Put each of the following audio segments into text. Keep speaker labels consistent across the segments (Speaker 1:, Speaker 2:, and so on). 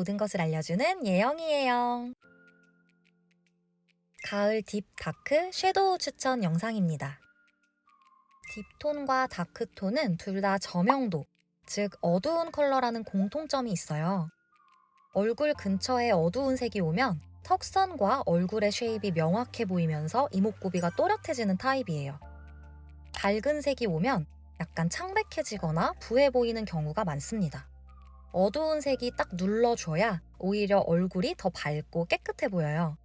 Speaker 1: 모든 것을 알려주는 예영이에요. 가을 딥 다크 섀도우 추천 영상입니다. 딥톤과 다크톤은 둘 다 저명도, 즉 어두운 컬러라는 공통점이 있어요. 얼굴 근처에 어두운 색이 오면 턱선과 얼굴의 쉐입이 명확해 보이면서 이목구비가 또렷해지는 타입이에요. 밝은 색이 오면 약간 창백해지거나 부해 보이는 경우가 많습니다. 어두운 색이 딱 눌러줘야 오히려 얼굴이 더 밝고 깨끗해 보여요.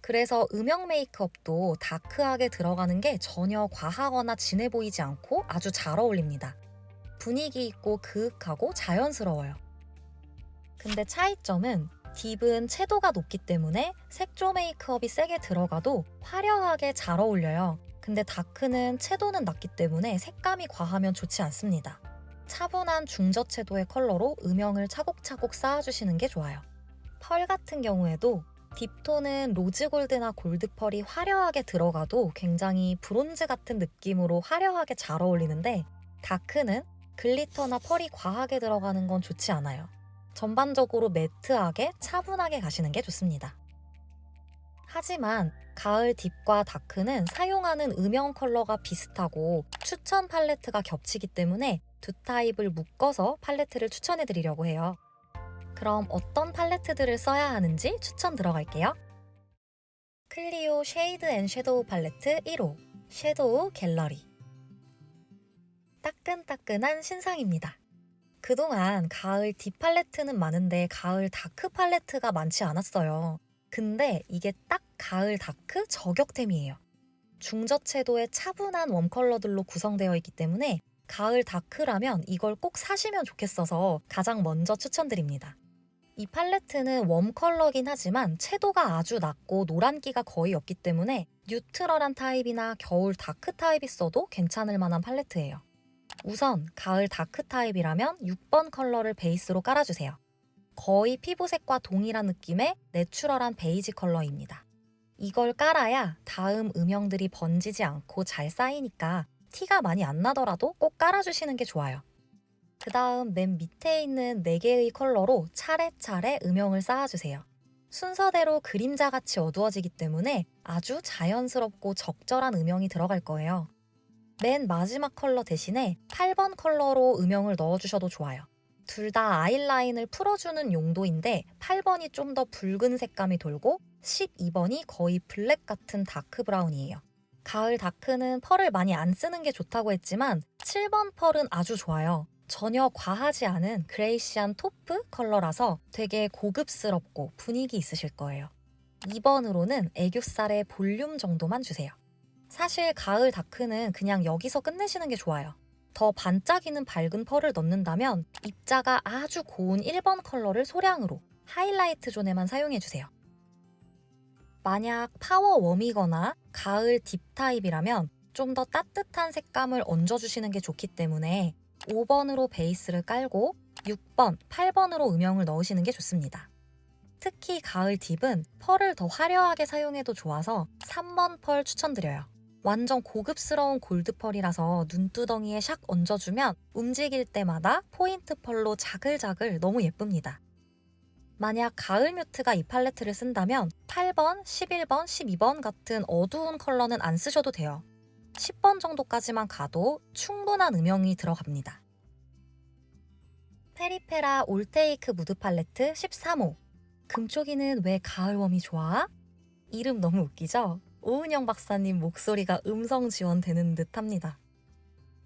Speaker 1: 그래서 음영 메이크업도 다크하게 들어가는 게 전혀 과하거나 진해 보이지 않고 아주 잘 어울립니다. 분위기 있고 그윽하고 자연스러워요. 근데 차이점은 딥은 채도가 높기 때문에 색조 메이크업이 세게 들어가도 화려하게 잘 어울려요. 근데 다크는 채도는 낮기 때문에 색감이 과하면 좋지 않습니다. 차분한 중저채도의 컬러로 음영을 차곡차곡 쌓아주시는 게 좋아요. 펄 같은 경우에도 딥톤은 로즈골드나 골드펄이 화려하게 들어가도 굉장히 브론즈 같은 느낌으로 화려하게 잘 어울리는데 다크는 글리터나 펄이 과하게 들어가는 건 좋지 않아요. 전반적으로 매트하게 차분하게 가시는 게 좋습니다. 하지만 가을 딥과 다크는 사용하는 음영 컬러가 비슷하고 추천 팔레트가 겹치기 때문에 두 타입을 묶어서 팔레트를 추천해 드리려고 해요. 그럼 어떤 팔레트들을 써야 하는지 추천 들어갈게요. 클리오 쉐이드 앤 섀도우 팔레트 1호 섀도우 갤러리 따끈따끈한 신상입니다. 그동안 가을 딥 팔레트는 많은데 가을 다크 팔레트가 많지 않았어요. 근데 이게 딱 가을 다크 저격템이에요. 중저채도의 차분한 웜 컬러들로 구성되어 있기 때문에 가을 다크라면 이걸 꼭 사시면 좋겠어서 가장 먼저 추천드립니다. 이 팔레트는 웜 컬러긴 하지만 채도가 아주 낮고 노란기가 거의 없기 때문에 뉴트럴한 타입이나 겨울 다크 타입이 써도 괜찮을 만한 팔레트예요. 우선 가을 다크 타입이라면 6번 컬러를 베이스로 깔아주세요. 거의 피부색과 동일한 느낌의 내추럴한 베이지 컬러입니다. 이걸 깔아야 다음 음영들이 번지지 않고 잘 쌓이니까 티가 많이 안 나더라도 꼭 깔아주시는 게 좋아요. 그 다음 맨 밑에 있는 4개의 컬러로 차례차례 음영을 쌓아주세요. 순서대로 그림자같이 어두워지기 때문에 아주 자연스럽고 적절한 음영이 들어갈 거예요. 맨 마지막 컬러 대신에 8번 컬러로 음영을 넣어주셔도 좋아요. 둘 다 아이라인을 풀어주는 용도인데 8번이 좀 더 붉은 색감이 돌고 12번이 거의 블랙 같은 다크 브라운이에요. 가을 다크는 펄을 많이 안 쓰는 게 좋다고 했지만 7번 펄은 아주 좋아요. 전혀 과하지 않은 그레이시한 토프 컬러라서 되게 고급스럽고 분위기 있으실 거예요. 2번으로는 애교살의 볼륨 정도만 주세요. 사실 가을 다크는 그냥 여기서 끝내시는 게 좋아요. 더 반짝이는 밝은 펄을 넣는다면 입자가 아주 고운 1번 컬러를 소량으로 하이라이트 존에만 사용해주세요. 만약 파워 웜이거나 가을 딥 타입이라면 좀 더 따뜻한 색감을 얹어주시는 게 좋기 때문에 5번으로 베이스를 깔고 6번, 8번으로 음영을 넣으시는 게 좋습니다. 특히 가을 딥은 펄을 더 화려하게 사용해도 좋아서 3번 펄 추천드려요. 완전 고급스러운 골드 펄이라서 눈두덩이에 샥 얹어주면 움직일 때마다 포인트 펄로 자글자글 너무 예쁩니다. 만약 가을 뮤트가 이 팔레트를 쓴다면 8번, 11번, 12번 같은 어두운 컬러는 안 쓰셔도 돼요. 10번 정도까지만 가도 충분한 음영이 들어갑니다. 페리페라 올테이크 무드 팔레트 13호 금쪽이는 왜 가을웜이 좋아? 이름 너무 웃기죠? 오은영 박사님 목소리가 음성 지원되는 듯 합니다.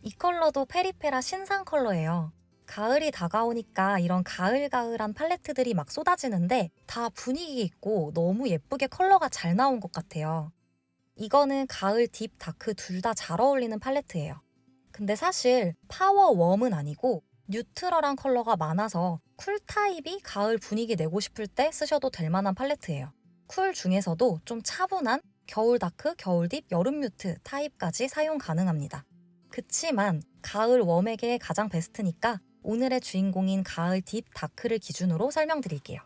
Speaker 1: 이 컬러도 페리페라 신상 컬러예요. 가을이 다가오니까 이런 가을가을한 팔레트들이 막 쏟아지는데 다 분위기 있고 너무 예쁘게 컬러가 잘 나온 것 같아요. 이거는 가을 딥, 다크 둘 다 잘 어울리는 팔레트예요. 근데 사실 파워 웜은 아니고 뉴트럴한 컬러가 많아서 쿨 타입이 가을 분위기 내고 싶을 때 쓰셔도 될 만한 팔레트예요. 쿨 중에서도 좀 차분한 겨울 다크, 겨울 딥, 여름 뮤트 타입까지 사용 가능합니다. 그치만 가을 웜에게 가장 베스트니까 오늘의 주인공인 가을 딥 다크를 기준으로 설명드릴게요.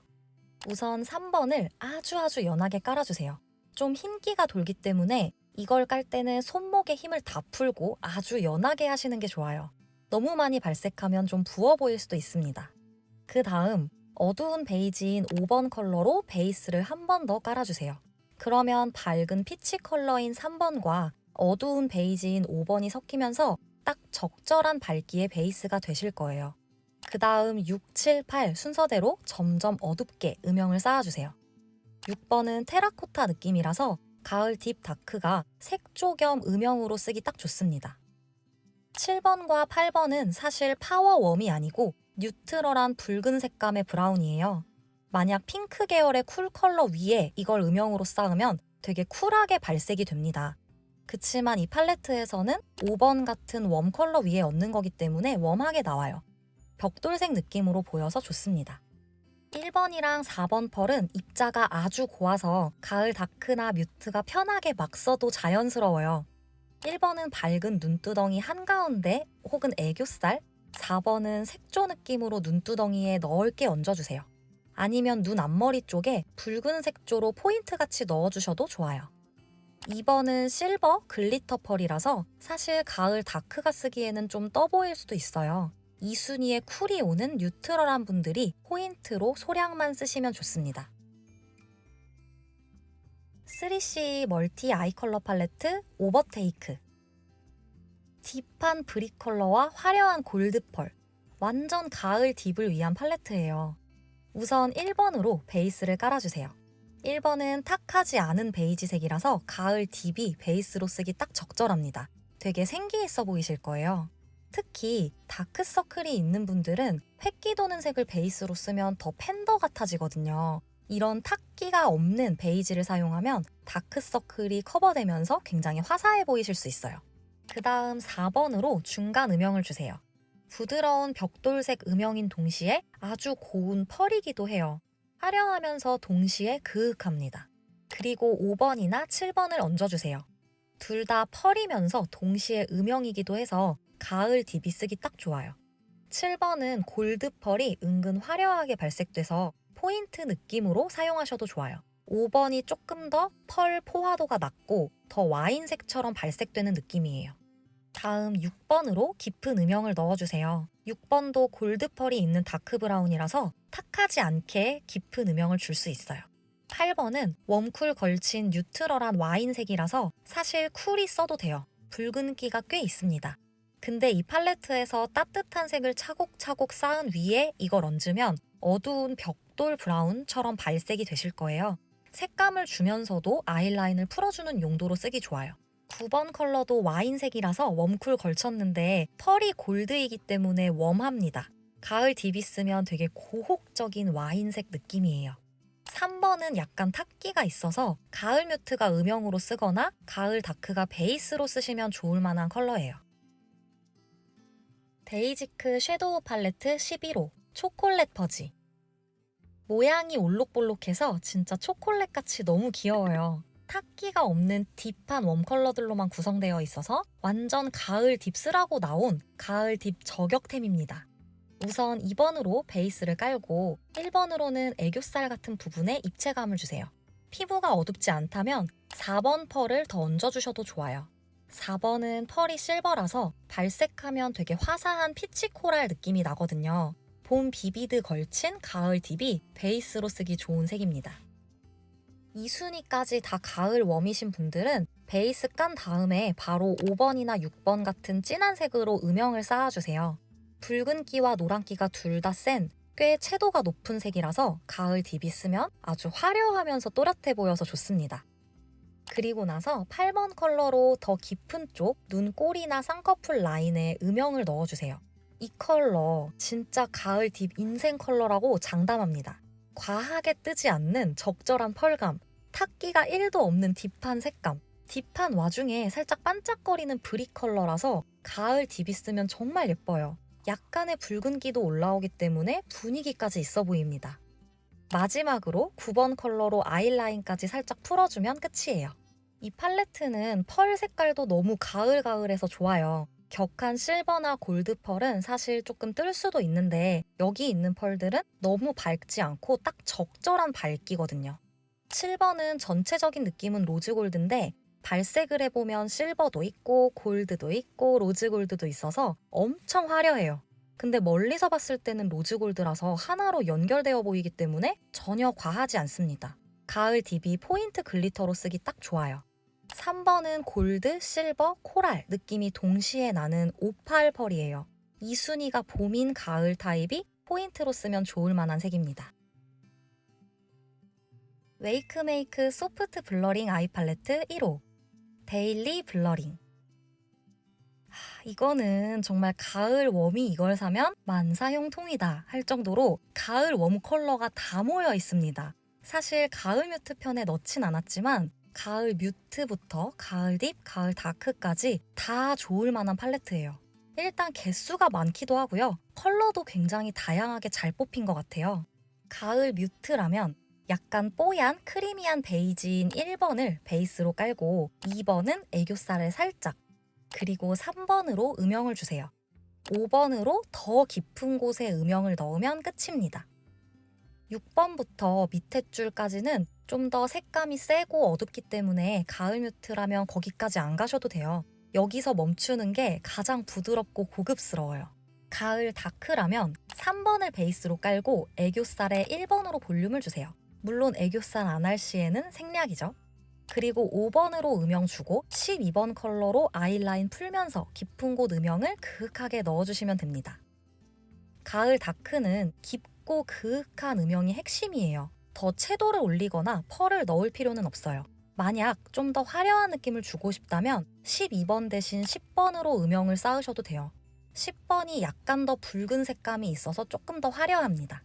Speaker 1: 우선 3번을 아주 아주 연하게 깔아주세요. 좀 흰기가 돌기 때문에 이걸 깔 때는 손목에 힘을 다 풀고 아주 연하게 하시는 게 좋아요. 너무 많이 발색하면 좀 부어 보일 수도 있습니다. 그 다음 어두운 베이지인 5번 컬러로 베이스를 한 번 더 깔아주세요. 그러면 밝은 피치 컬러인 3번과 어두운 베이지인 5번이 섞이면서 딱 적절한 밝기의 베이스가 되실 거예요. 그 다음 6, 7, 8 순서대로 점점 어둡게 음영을 쌓아주세요. 6번은 테라코타 느낌이라서 가을 딥 다크가 색조 겸 음영으로 쓰기 딱 좋습니다. 7번과 8번은 사실 파워웜이 아니고 뉴트럴한 붉은 색감의 브라운이에요. 만약 핑크 계열의 쿨 컬러 위에 이걸 음영으로 쌓으면 되게 쿨하게 발색이 됩니다. 그치만 이 팔레트에서는 5번 같은 웜 컬러 위에 얹는 거기 때문에 웜하게 나와요. 벽돌색 느낌으로 보여서 좋습니다. 1번이랑 4번 펄은 입자가 아주 고와서 가을 다크나 뮤트가 편하게 막 써도 자연스러워요. 1번은 밝은 눈두덩이 한가운데 혹은 애교살, 4번은 색조 느낌으로 눈두덩이에 넓게 얹어주세요. 아니면 눈 앞머리 쪽에 붉은 색조로 포인트 같이 넣어주셔도 좋아요. 2번은 실버 글리터 펄이라서 사실 가을 다크가 쓰기에는 좀 떠 보일 수도 있어요. 이 순위에 쿨이 오는 뉴트럴한 분들이 포인트로 소량만 쓰시면 좋습니다. 3C 멀티 아이 컬러 팔레트 오버테이크 딥한 브릭 컬러와 화려한 골드 펄 완전 가을 딥을 위한 팔레트예요. 우선 1번으로 베이스를 깔아주세요. 1번은 탁하지 않은 베이지색이라서 가을 딥이 베이스로 쓰기 딱 적절합니다. 되게 생기 있어 보이실 거예요. 특히 다크서클이 있는 분들은 획기 도는 색을 베이스로 쓰면 더 팬더 같아지거든요. 이런 탁기가 없는 베이지를 사용하면 다크서클이 커버되면서 굉장히 화사해 보이실 수 있어요. 그 다음 4번으로 중간 음영을 주세요. 부드러운 벽돌색 음영인 동시에 아주 고운 펄이기도 해요. 화려하면서 동시에 그윽합니다. 그리고 5번이나 7번을 얹어주세요. 둘 다 펄이면서 동시에 음영이기도 해서 가을 딥이 쓰기 딱 좋아요. 7번은 골드 펄이 은근 화려하게 발색돼서 포인트 느낌으로 사용하셔도 좋아요. 5번이 조금 더 펄 포화도가 낮고 더 와인색처럼 발색되는 느낌이에요. 다음 6번으로 깊은 음영을 넣어주세요. 6번도 골드 펄이 있는 다크 브라운이라서 탁하지 않게 깊은 음영을 줄 수 있어요. 8번은 웜쿨 걸친 뉴트럴한 와인색이라서 사실 쿨이 써도 돼요. 붉은기가 꽤 있습니다. 근데 이 팔레트에서 따뜻한 색을 차곡차곡 쌓은 위에 이걸 얹으면 어두운 벽돌 브라운처럼 발색이 되실 거예요. 색감을 주면서도 아이라인을 풀어주는 용도로 쓰기 좋아요. 9번 컬러도 와인색이라서 웜쿨 걸쳤는데 펄이 골드이기 때문에 웜합니다. 가을 딥이 쓰면 되게 고혹적인 와인색 느낌이에요. 3번은 약간 탁기가 있어서 가을 뮤트가 음영으로 쓰거나 가을 다크가 베이스로 쓰시면 좋을 만한 컬러예요. 데이지크 섀도우 팔레트 11호 초콜릿 퍼지 모양이 올록볼록해서 진짜 초콜릿같이 너무 귀여워요. 탁기가 없는 딥한 웜 컬러들로만 구성되어 있어서 완전 가을 딥스라고 나온 가을 딥 저격템입니다. 우선 2번으로 베이스를 깔고 1번으로는 애교살 같은 부분에 입체감을 주세요. 피부가 어둡지 않다면 4번 펄을 더 얹어주셔도 좋아요. 4번은 펄이 실버라서 발색하면 되게 화사한 피치 코랄 느낌이 나거든요. 봄 비비드 걸친 가을 딥이 베이스로 쓰기 좋은 색입니다. 이 순위까지 다 가을 웜이신 분들은 베이스 깐 다음에 바로 5번이나 6번 같은 진한 색으로 음영을 쌓아주세요. 붉은기와 노란기가 둘 다 센 꽤 채도가 높은 색이라서 가을 딥이 쓰면 아주 화려하면서 또렷해 보여서 좋습니다. 그리고 나서 8번 컬러로 더 깊은 쪽 눈꼬리나 쌍꺼풀 라인에 음영을 넣어주세요. 이 컬러 진짜 가을 딥 인생 컬러라고 장담합니다. 과하게 뜨지 않는 적절한 펄감, 탁기가 1도 없는 딥한 색감, 딥한 와중에 살짝 반짝거리는 브릭 컬러라서 가을 딥이 쓰면 정말 예뻐요. 약간의 붉은기도 올라오기 때문에 분위기까지 있어 보입니다. 마지막으로 9번 컬러로 아이라인까지 살짝 풀어주면 끝이에요. 이 팔레트는 펄 색깔도 너무 가을가을해서 좋아요. 격한 실버나 골드 펄은 사실 조금 뜰 수도 있는데 여기 있는 펄들은 너무 밝지 않고 딱 적절한 밝기거든요. 7번은 전체적인 느낌은 로즈 골드인데 발색을 해보면 실버도 있고 골드도 있고 로즈 골드도 있어서 엄청 화려해요. 근데 멀리서 봤을 때는 로즈골드라서 하나로 연결되어 보이기 때문에 전혀 과하지 않습니다. 가을 딥이 포인트 글리터로 쓰기 딱 좋아요. 3번은 골드, 실버, 코랄 느낌이 동시에 나는 오팔 펄이에요. 이 순위가 봄인 가을 타입이 포인트로 쓰면 좋을 만한 색입니다. 웨이크메이크 소프트 블러링 아이 팔레트 1호 데일리 블러링 하, 이거는 정말 가을 웜이 이걸 사면 만사형통이다 할 정도로 가을 웜 컬러가 다 모여 있습니다. 사실 가을 뮤트 편에 넣진 않았지만 가을 뮤트부터 가을 딥, 가을 다크까지 다 좋을 만한 팔레트예요. 일단 개수가 많기도 하고요. 컬러도 굉장히 다양하게 잘 뽑힌 것 같아요. 가을 뮤트라면 약간 뽀얀 크리미한 베이지인 1번을 베이스로 깔고 2번은 애교살을 살짝 그리고 3번으로 음영을 주세요. 5번으로 더 깊은 곳에 음영을 넣으면 끝입니다. 6번부터 밑에 줄까지는 좀 더 색감이 세고 어둡기 때문에 가을 뮤트라면 거기까지 안 가셔도 돼요. 여기서 멈추는 게 가장 부드럽고 고급스러워요. 가을 다크라면 3번을 베이스로 깔고 애교살에 1번으로 볼륨을 주세요. 물론 애교살 안 할 시에는 생략이죠. 그리고 5번으로 음영 주고 12번 컬러로 아이라인 풀면서 깊은 곳 음영을 그윽하게 넣어주시면 됩니다. 가을 다크는 깊고 그윽한 음영이 핵심이에요. 더 채도를 올리거나 펄을 넣을 필요는 없어요. 만약 좀 더 화려한 느낌을 주고 싶다면 12번 대신 10번으로 음영을 쌓으셔도 돼요. 10번이 약간 더 붉은 색감이 있어서 조금 더 화려합니다.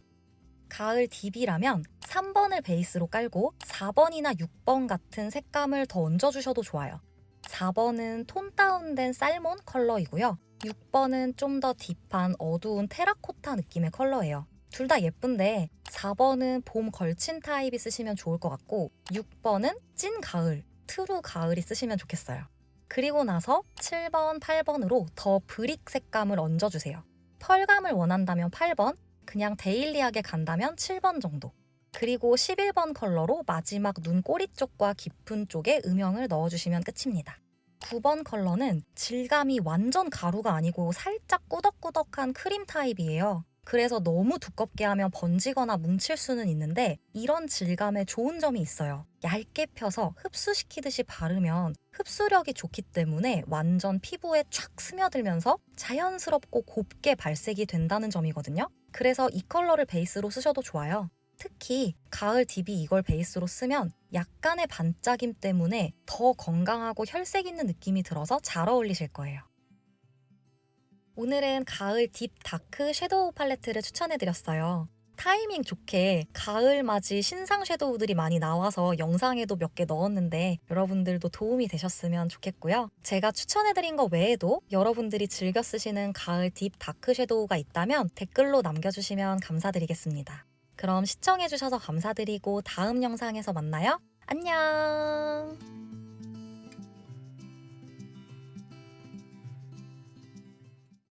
Speaker 1: 가을 딥이라면 3번을 베이스로 깔고 4번이나 6번 같은 색감을 더 얹어주셔도 좋아요. 4번은 톤 다운된 살몬 컬러이고요. 6번은 좀 더 딥한 어두운 테라코타 느낌의 컬러예요. 둘 다 예쁜데 4번은 봄 걸친 타입이 쓰시면 좋을 것 같고 6번은 찐 가을, 트루 가을이 쓰시면 좋겠어요. 그리고 나서 7번, 8번으로 더 브릭 색감을 얹어주세요. 펄감을 원한다면 8번, 그냥 데일리하게 간다면 7번 정도. 그리고 11번 컬러로 마지막 눈 꼬리 쪽과 깊은 쪽에 음영을 넣어주시면 끝입니다. 9번 컬러는 질감이 완전 가루가 아니고 살짝 꾸덕꾸덕한 크림 타입이에요. 그래서 너무 두껍게 하면 번지거나 뭉칠 수는 있는데 이런 질감에 좋은 점이 있어요. 얇게 펴서 흡수시키듯이 바르면 흡수력이 좋기 때문에 완전 피부에 촥 스며들면서 자연스럽고 곱게 발색이 된다는 점이거든요. 그래서 이 컬러를 베이스로 쓰셔도 좋아요. 특히 가을 딥이 이걸 베이스로 쓰면 약간의 반짝임 때문에 더 건강하고 혈색 있는 느낌이 들어서 잘 어울리실 거예요. 오늘은 가을 딥 다크 섀도우 팔레트를 추천해드렸어요. 타이밍 좋게 가을 맞이 신상 섀도우들이 많이 나와서 영상에도 몇 개 넣었는데 여러분들도 도움이 되셨으면 좋겠고요. 제가 추천해드린 거 외에도 여러분들이 즐겨 쓰시는 가을 딥 다크 섀도우가 있다면 댓글로 남겨주시면 감사드리겠습니다. 그럼 시청해주셔서 감사드리고 다음 영상에서 만나요. 안녕!